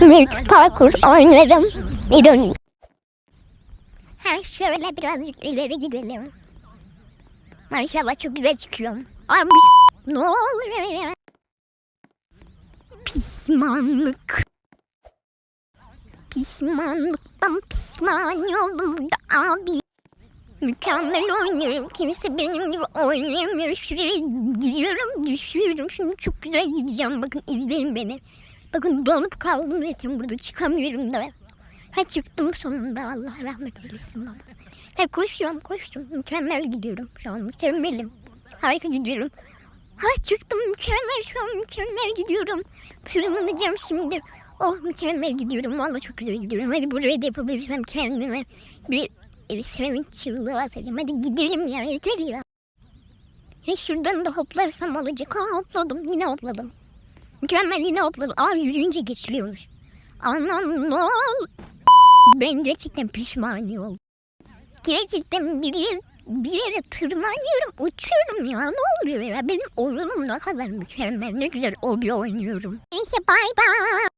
Büyük parkur oynarım. İroni. Ha şöyle birazcık ileri gidelim. Maşallah çok güzel çıkıyorum. Abi ne oluyor ya? Pişmanlık. Pişmanlıktan pişman oldum burada abi. Mükemmel oynuyorum. Kimse benim gibi oynayamıyor. Şuraya gidiyorum, düşüyorum. Şimdi çok güzel gideceğim. Bakın izleyin beni. Bakın donup kaldım zaten burada. Çıkamıyorum da. Ha çıktım sonunda. Allah rahmet eylesin bana. Ha koşuyorum, koştum. Mükemmel gidiyorum. Şu an mükemmelim. Harika gidiyorum. Ha çıktım mükemmel şu an mükemmel gidiyorum. Tırmanacağım şimdi. Oh mükemmel gidiyorum. Valla çok güzel gidiyorum. Hadi buraya da yapabilirsem kendime bir bir sevinç çığlığı atacağım. Hadi gidelim ya yeter ya. Ya şuradan da hoplarsam olacak. Ha hopladım yine hopladım. Mükemmel hopladım. Aa yürüyünce geçiliyormuş. Anam ol? Ben gerçekten pişmani oldum. Gerçekten bir yere, bir yere tırmanıyorum, uçuyorum ya. Ne oluyor ya? Benim oyunum ne kadar mükemmel, ne güzel obi oynuyorum. Neyse bay bay.